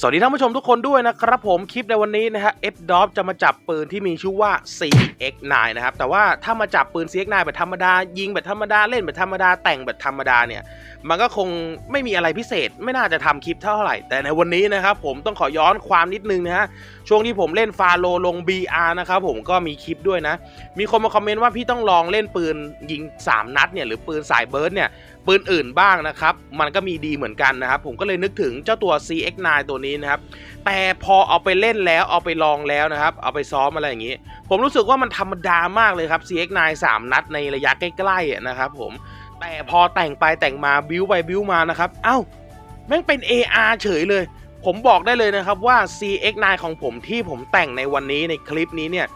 สวัสดีท่านผู้ชมทุกคนด้วยนะครับผมคลิปในวันนี้นะฮะ F d o p จะมาจับปืนที่มีชื่อว่า CX9 นะครับแต่ว่าถ้ามาจับปืน CX9 แบบธรรมดา ยิงแบบธรรมดาเล่นแบบธรรมดาแต่งแบบธรรมดาเนี่ย มันก็คงไม่มีอะไรพิเศษ ไม่น่าจะทำคลิปเท่าไหร่ แต่ในวันนี้นะครับผมต้องขอย้อนความนิดนึงนะฮะช่วงที่ผมเล่นฟาโลลง BR นะครับผมก็มีคลิปด้วยนะ มีคนมาคอมเมนต์ว่าพี่ต้องลองเล่นปืนยิง 3 นัดเนี่ยหรือปืนสายเบิร์ดเนี่ยปืนอื่นบ้างนะครับมันก็มีดีเหมือนกันนะครับผมก็เลยนึกถึงเจ้าตัว CX9 ตัวนี้นะครับ แต่พอเอาไปเล่นแล้วเอาไปลองแล้วนะครับ เอาไปซ้อมอะไรอย่างนี้ ผมรู้สึกว่ามันธรรมดามากเลยครับ CX9 3 นัดในระยะใกล้ๆนะครับผมแต่พอแต่งไปแต่งมาบิวไปบิวมานะครับ เอ้าแม่งเป็น AR เฉยเลย ผมบอกได้เลยนะครับว่า CX9 ของผมที่ผมแต่งในวันนี้ในคลิปนี้เนี่ย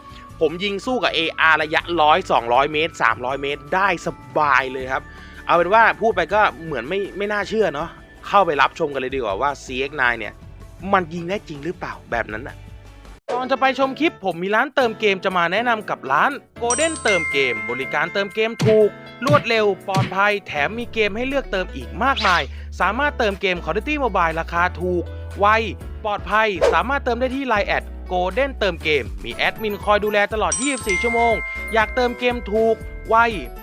ผมยิงสู้กับ AR ระยะ 100 200 เมตร 300 เมตร ได้สบายเลยครับ เอาเป็นว่าพูดไปก็เหมือนไม่ไม่น่าเชื่อเนาะ เข้าไปรับชมกันเลยดีกว่าว่า CX9 เนี่ย มันยิงได้จริงหรือเปล่าแบบนั้นน่ะก่อนจะไปชมคลิปผมมีร้านเติมเกมจะมาแนะนำกับร้าน Golden เติมเกม บริการเติมเกมถูก รวดเร็วปลอดภัย แถมมีเกมให้เลือกเติมอีกมากมาย สามารถเติมเกม Call of Duty Mobile ราคาถูก ไว ปลอดภัย สามารถเติมได้ที่ Line แอด Golden เติมเกม มีแอดมินคอยดูแลตลอด 24 ชั่วโมง อยากเติมเกมถูก ไว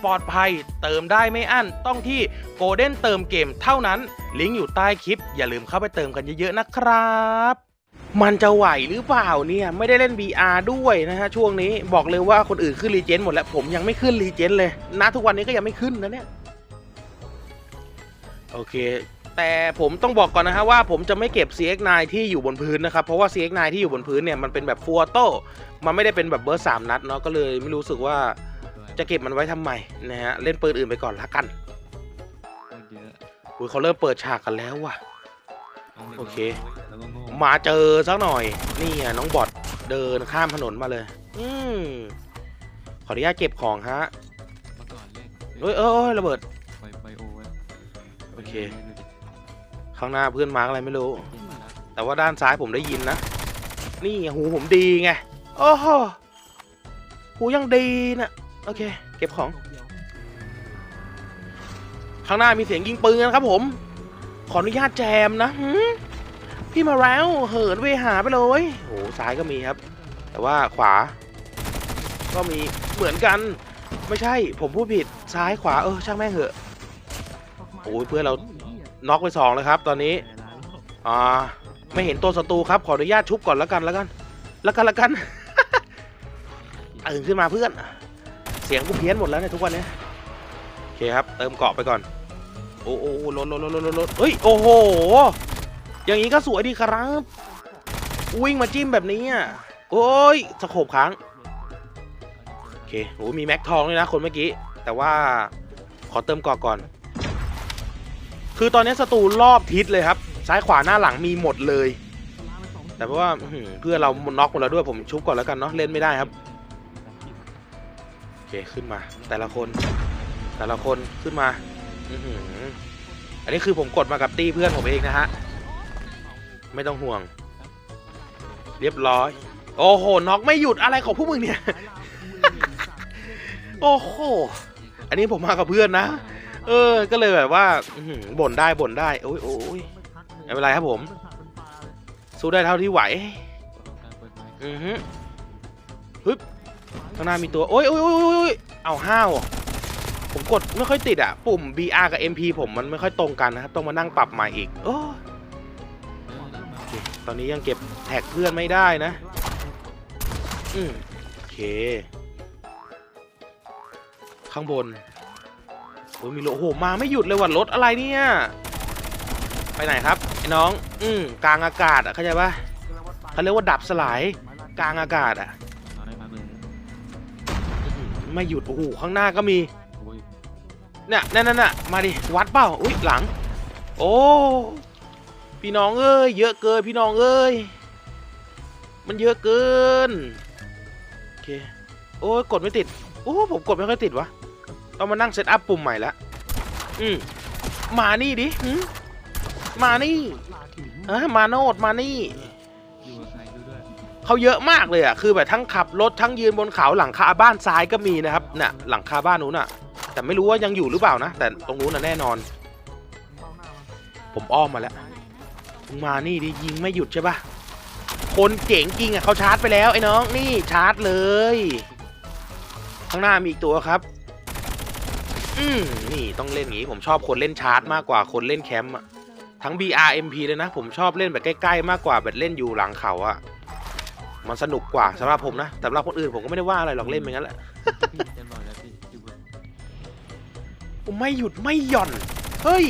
ปลอดภัย เติมได้ไม่อั้นต้องที่ Golden เติมเกมเท่านั้น ลิงก์อยู่ใต้คลิป อย่าลืมเข้าไปเติมกันเยอะๆนะครับมันจะไหวหรือเปล่าเนี่ย ไม่ได้เล่น BR ด้วยนะฮะ ช่วงนี้บอกเลยว่าคนอื่นขึ้นรีเจนหมดแล้ว ผมยังไม่ขึ้นรีเจนเลยนะทุกวันนี้ก็ยังไม่ขึ้นนะเนี่ย โอเค แต่ผมต้องบอกก่อนนะฮะว่าผมจะไม่เก็บ CX9 ที่อยู่บนพื้นนะครับ เพราะว่า CX9 ที่อยู่บนพื้นเนี่ย มันเป็นแบบฟัวโต้มันไม่ได้เป็นแบบเบอร์สามนัดเนาะก็เลยไม่รู้สึกว่า จะเก็บมันไว้ทำไมนะฮะเล่นปืนอื่นไปก่อนละกันเยอะอุ้ยเขาเริ่มเปิดฉากกันแล้วว่ะ โอเคแล้วก็โง่มาเจอสักหน่อย นี่ไงน้องบอดเดินข้ามถนนมาเลย อืมขออนุญาตเก็บของฮะมาก่อนเล่นเอ้ยเอ้ยเอ้ยระเบิดไบไบโอไว้โอเคดูดิข้างหน้าเพื่อนมาร์กอะไรไม่รู้เล่นมาแล้วแต่ว่าด้านซ้ายผมได้ยินนะ นี่หูผมดีไง โอ้โหหูยังดีนะโอเค เก็บของ ข้างหน้ามีเสียงยิงปืนนะครับผม ขออนุญาตแจมนะพี่มาแล้วเหินเวหาไปเลยโอ้โหซ้ายก็มีครับ แต่ว่าขวา ก็มีเหมือนกัน ไม่ใช่ ผมพูดผิดซ้ายขวาเออช่างแม่งเหอะโอ้ยเพื่อนเราน็อกไปสองเลยครับ ตอนนี้อ่าไม่เห็นตัวศัตรูครับ ขออนุญาตชุบก่อนแล้วกันแล้วกัน แล้วกันแล้วกันตื่นขึ้นมาเพื่อน สียงกูเพี้ยนหมดแล้วเนี่ยทุกวันเนี้ยโอเคครับ เติมเกาะไปก่อนโอ้โอ้โอ้ลดลดลดลดลดเฮ้ย โอ้โห อย่างนี้ก็สวยดีครับ วิ่งมาจิ้มแบบนี้อะ โอ้ยสโคบค้าง โอเคโอ้มีแม็กทองด้วยนะคนเมื่อกี้ แต่ว่าขอเติมเกาะก่อน คือตอนนี้ศัตรูรอบทิศเลยครับ ซ้ายขวาหน้าหลังมีหมดเลย แต่เพราะว่าเพื่อเราน็อกหมดแล้วด้วยผมชุบก่อนแล้วกันเนาะ เล่นไม่ได้ครับ เคขึ้นมา แต่ละคนแต่ละคนขึ้นมาอือหืออันนี้คือผมกดมากับตี้เพื่อนผมเองนะฮะ ไม่ต้องห่วง เรียบร้อย โอ้โหน็อกไม่หยุดอะไรของพวกมึงเนี่ย โอ้โห อันนี้ผมมากับเพื่อนนะ เออ ก็เลยแบบว่าบ่นได้บ่นได้ โอ้ยโอ้ยไม่เป็นไรครับผม สู้ได้เท่าที่ไหว อือฮึฮึบ ข้างหน้ามีตัว โอ้ยโอ้ยโอ้ยโอ้ยเอาห้าวผมกดไม่ค่อยติดอะ ปุ่ม BR กับ MP ผมมันไม่ค่อยตรงกันนะครับ ต้องมานั่งปรับใหม่อีก โอ้ตอนนี้ยังเก็บแท็กเพื่อนไม่ได้นะ อืมโอเค ข้างบน โอ้ยมีรถโอ้โห มาไม่หยุดเลยว่ะรถอะไรเนี่ย ไปไหนครับไอ้น้อง อืมกลางอากาศอะเข้าใจปะเขาเรียกว่าดับสลายกลางอากาศอะ ไม่หยุดโอ้โหข้างหน้าก็มีโอ้ยเนี่ยนั่นนั่นน่ะมาดิวัดเปล่าอุ้ยหลัง โอ้พี่น้องเอ้ยเยอะเกินพี่น้องเอ้ยมันเยอะเกินโอเคโอ้ยกดไม่ติดโอ้ผมกดไม่ค่อยติดวะต้องมานั่งเซตอัพปุ่มใหม่ละอืมมานี่ดิหึมานี่เออมาโนดมานี่ เขาเยอะมากเลยอะคือแบบทั้งขับรถทั้งยืนบนเขาหลังคาบ้านซ้ายก็มีนะครับน่ะหลังคาบ้านนู้นอะ แต่ไม่รู้ว่ายังอยู่หรือเปล่านะ แต่ตรงนู้นน่ะแน่นอน ผมอ้อมมาแล้วมึงมานี่ดิยิงไม่หยุดใช่ปะคนเจ๋งจริงอะเขาชาร์จไปแล้วไอ้น้องนี่ชาร์จเลย ข้างหน้ามีอีกตัวครับอืมนี่ต้องเล่นงี้ผมชอบคนเล่นชาร์จมากกว่าคนเล่นแคมป์อะทั้ง BRMP เลยนะ ผมชอบเล่นแบบใกล้ ๆ มากกว่าแบบเล่นอยู่หลังเขาอะ มันสนุกกว่าสำหรับผมนะสำหรับคนอื่นผมก็ไม่ได้ว่าอะไรหรอกเล่นไปงั้นแหละพี่เต็มร้อยแล้วพี่อยู่บนผมไม่หยุดไม่หย่อน เฮ้ย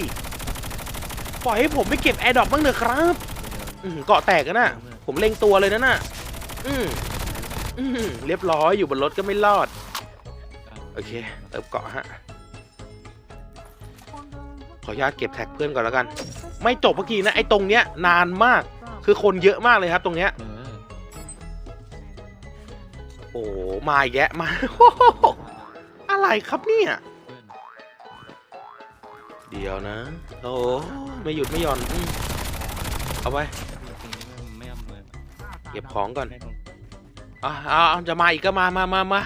ปล่อยให้ผมไปเก็บแอร์ดรอปบ้างเถอะครับอืมเกาะแตกกันน่ะ ผมเล็งตัวเลยนะน่ะอืมอืมเรียบร้อยอยู่บนรถก็ไม่รอด โอเคเติมเกาะฮะ ขออนุญาตเก็บแท็กเพื่อนก่อนแล้วกัน ไม่จบเมื่อกี้นะไอ้ตรงเนี้ยนานมาก คือคนเยอะมากเลยครับตรงเนี้ย เออ โอ้มาแยะมาอะไรครับเนี่ย เดี๋ยวนะ โอ้ไม่หยุดไม่หย่อน เอาไปจริงๆไม่ไม่อำนวยเก็บของก่อนไม่ต้องอะเอาจะมาอีกก็มามามามา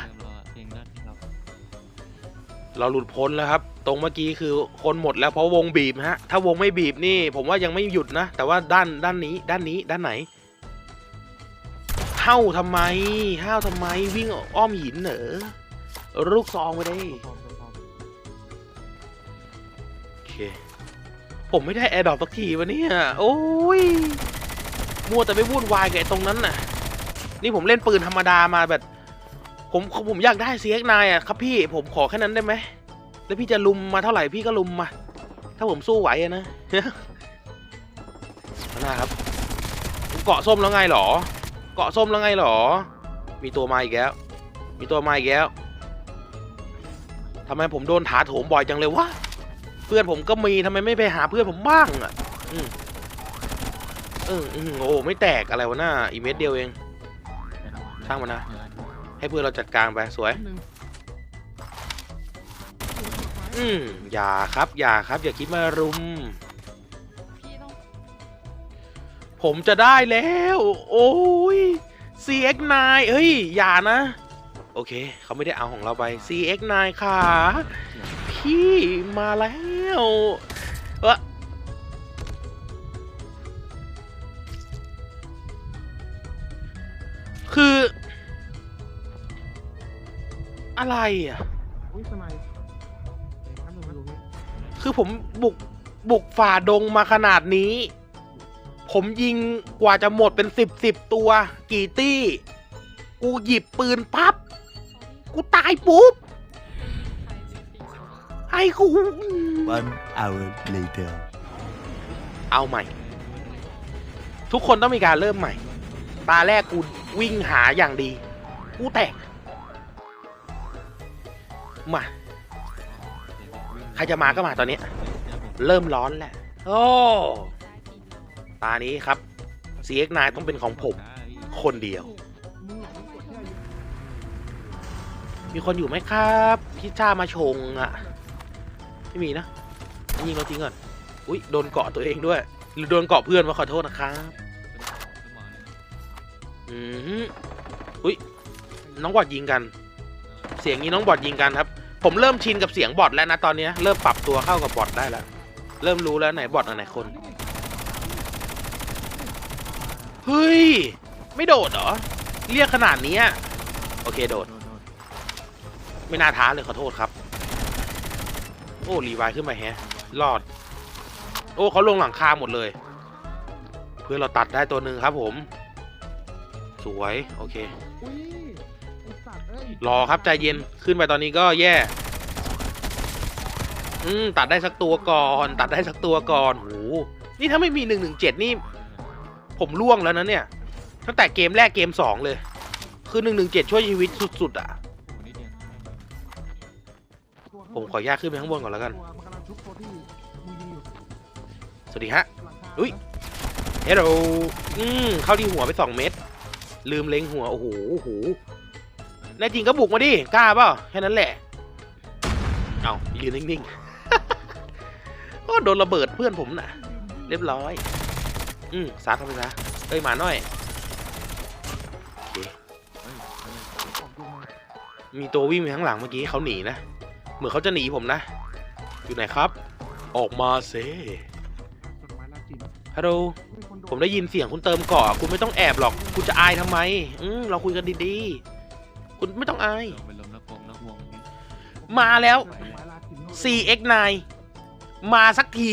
เราหลุดพ้นแล้วครับ ตรงเมื่อกี้คือคนหมดแล้วเพราะวงบีบฮะ ถ้าวงไม่บีบนี่ ผมว่ายังไม่หยุดนะ แต่ว่าด้านด้านนี้ด้านนี้ด้านไหน ห้าทำไมห้าวทำไมวิ่งอ้อมหินเหนอลูกซองไปได้โอเค ผมไม่ได้แอร์ดรอปสักทีวะเนี่ยโอ้ยมัวแต่ไปวุ่นวายกับไอ้ตรงนั้นน่ะ นี่ผมเล่นปืนธรรมดามาแบบ ผมผมอยากได้ CX9 อะครับพี่ผมขอแค่นั้นได้ไหมแล้วพี่จะลุมมาเท่าไหร่พี่ก็ลุมมา ถ้าผมสู้ไหวอะนะข้างหน้าครับเกาะส้มแล้วไงหรอ เกาะส้มแล้วไงหรอ มีตัวมาอีกแล้ว มีตัวมาอีกแล้วทำไมผมโดนถาโถมบ่อยจังเลยวะ เพื่อนผมก็มีทำไมไม่ไปหาเพื่อนผมบ้างอะอืมเอออืมโอ้ไม่แตกอะไรวะหน้าอีเม็ดเดียวเอง ช่างมันนะ ให้เพื่อนเราจัดการไปสวย อืมอย่าครับ อย่าครับ อย่าคิดมารุม ผมจะได้แล้ว โอ้ย CX9 เฮ้ย อย่านะ โอเค เขาไม่ได้เอาของเราไป CX9 ค่ะ พี่มาแล้วเอะคือ อะไรอะ อุ้ยสไนด์ครับหนึ่งมาดูนี่คือผมบุก บุกฝ่าดงมาขนาดนี้ ผมยิงกว่าจะหมดเป็นสิบสิบตัว กี่ตี้ กูหยิบปืนปั๊บ กูตายปุ๊บให้กู One hour later. เอาใหม่ ทุกคนต้องมีการเริ่มใหม่ ตาแรกกูวิ่งหาอย่างดี กูแตก มา ใครจะมาก็มาตอนนี้ เริ่มร้อนแล้ว โอ้ ตานี้ครับ CX9 ต้องเป็นของผมคนเดียว มีคนอยู่ไหมครับพี่จ้ามาชงอะไม่มีนะยิงเราทิ้งก่อน อุ้ยโดนเกาะตัวเองด้วย หรือโดนเกาะเพื่อนมาขอโทษนะครับอือหืออุ้ยน้องบอดยิงกัน เสียงนี้น้องบอดยิงกันครับ ผมเริ่มชินกับเสียงบอดแล้วนะตอนนี้เริ่มปรับตัวเข้ากับบอดได้แล้ว เริ่มรู้แล้วไหนบอดอันไหนคน เฮ้ย ไม่โดดเหรอ เรียกขนาดเนี้ยโอเคโดด ไม่น่าท้าเลยขอโทษครับ โอ้รีไวล์ขึ้นมาแฮะรอด โอ้เขาลงหลังคาหมดเลย เพื่อนเราตัดได้ตัวหนึ่งครับผม สวยโอเคอุ้ยไอสัตว์เอ้ยรอครับใจเย็นขึ้นไปตอนนี้ก็แย่ อืมตัดได้สักตัวก่อน ตัดได้สักตัวก่อนโหนี่ถ้าไม่มีหนึ่งหนึ่งเจ็ดนี่ ผมล่วงแล้วนะเนี่ย ตั้งแต่เกมแรกเกมสองเลย คือหนึ่งหนึ่งเจ็ดช่วยชีวิตสุดๆอะ ผมขออนุญาตขึ้นไปข้างบนก่อนแล้วกัน สวัสดีฮะ อุ๊ยเฮลโลอืมเข้าที่หัวไปสองเม็ด ลืมเล็งหัว โอ้โหโอ้โหแน่จริงก็บุกมาดิ กล้าเปล่า แค่นั้นแหละ เอายืนนิ่งๆ ก็โดนระเบิดเพื่อนผมน่ะ เรียบร้อย อืมซัดเข้าไปซะเอ้ยหมาหน่อยโอเคของดูมามีตัววิ่งไปข้างหลังเมื่อกี้เขาหนีนะ เหมือนเขาจะหนีผมนะ อยู่ไหนครับ ออกมาเซจดหมายลาจินฮัลโหลไม่พอผมได้ยินเสียงคุณเติมเกาะคุณไม่ต้องแอบหรอก คุณจะอายทำไม อืมเราคุยกันดีๆ คุณไม่ต้องอายเดี๋ยวไปล้มนักวงนักวงนี่มาแล้วเจอต้นไม้ลากกินเข้าไป CX9 มาสักที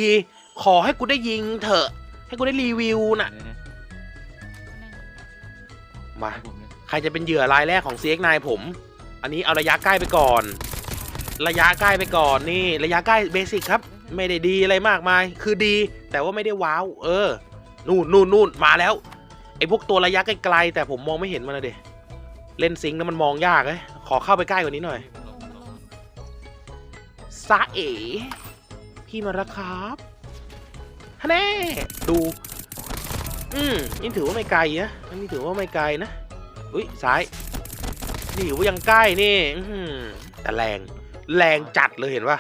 ขอให้กูได้ยิงเถอะ ให้กูได้รีวิวน่ะเนี่ยมาให้ผมเลยใครจะเป็นเหยื่อรายแรกของ CX9 ผม อันนี้เอาระยะใกล้ไปก่อน ระยะใกล้ไปก่อนนี่ ระยะใกล้เบสิกครับ ไม่ได้ดีอะไรมากมาย คือดี แต่ว่าไม่ได้ว้าว เออ นู่นนู่นนู่นมาแล้ว ไอ้พวกตัวระยะไกลๆแต่ผมมองไม่เห็นมันนะเด็เล่นซิงค์แล้วมันมองยากเลยขอเข้าไปใกล้กว่านี้หน่อยล้มล้มซาเอ๋พี่มาแล้วครับ ฮะแน่ดู อืมนี่ถือว่าไม่ไกลนะนนี้ถือว่าไม่ไกลนะอุ้ยซ้ายนี่ถือว่ายังใกล้นี่อื้อหือแต่แรงแรงจัดเลยเห็นปะ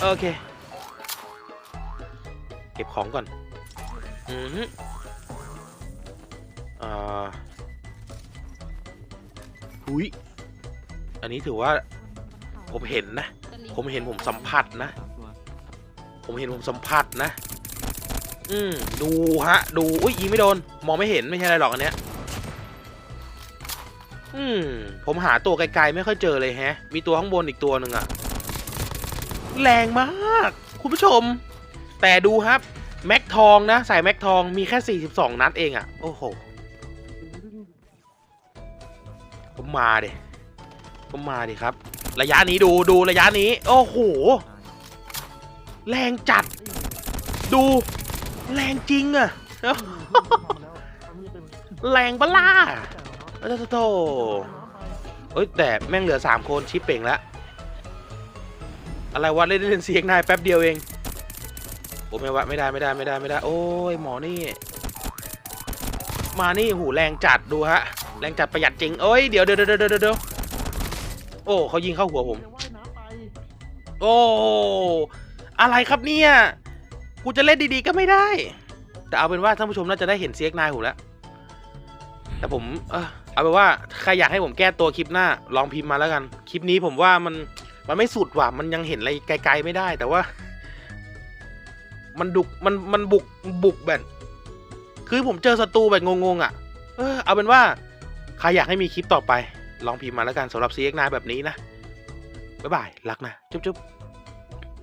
โอเค เก็บของก่อนอือฮึอ่าหุยอันนี้ถือว่าผมเห็นนะ ผมเห็นผมสัมผัสนะ ผมเห็นผมสัมผัสนะ อืมดูฮะ ดู อุ้ยยิงไม่โดน มองไม่เห็นไม่ใช่อะไรหรอกอันเนี้ย อืม ผมหาตัวไกลๆไม่ค่อยเจอเลยแฮะ มีตัวข้างบนอีกตัวหนึ่งอะแรงมาก คุณผู้ชม แต่ดูครับ แม็กทองนะใส่แม็กทองมีแค่ 42 นัดเองอะโอ้โหก็มาเดิก็มาดิครับ ระยะนี้ดูดูระยะนี้ โอ้โห แรงจัด ดูแรงจริงอะแรงปะล่ะโอ้โธ่เอ้ยแต่แม่งเหลือสามคนชิปเป่งแล้วอะไรวะเล่นเล่นเสียงนายแป๊บเดียวเองโอ้ไม่วะไม่ได้ไม่ได้ไม่ได้ไม่ได้ โอ้ยหมอนี่ มานี่หูแรงจัดดูฮะแรงจัดประหยัดจริงเอ้ยเดี๋ยวเดี๋ยวเดี๋ยวเดี๋ยวเดี๋ยวโอ้เขายิงเข้าหัวผม โอ้ อะไรครับเนี่ย กูจะเล่นดีๆก็ไม่ได้ แต่เอาเป็นว่าท่านผู้ชมน่าจะได้เห็นเซียกนายผมแล้ว แต่ผม เออเอาเป็นว่าใครอยากให้ผมแก้ตัวคลิปหน้า ลองพิมพ์มาแล้วกัน คลิปนี้ผมว่ามันมันไม่สุดว่ะ มันยังเห็นอะไรไกลๆไม่ได้ แต่ว่า มันดุกมันมันบุกบุกแบบคือผมเจอศัตรูแบบงงๆอะ เออเอาเป็นว่าใครอยากให้มีคลิปต่อไป ลองพิมพ์มาแล้วกันสำหรับ CX9 แบบนี้นะ บ๊ายบาย รักนะ จุ๊บๆ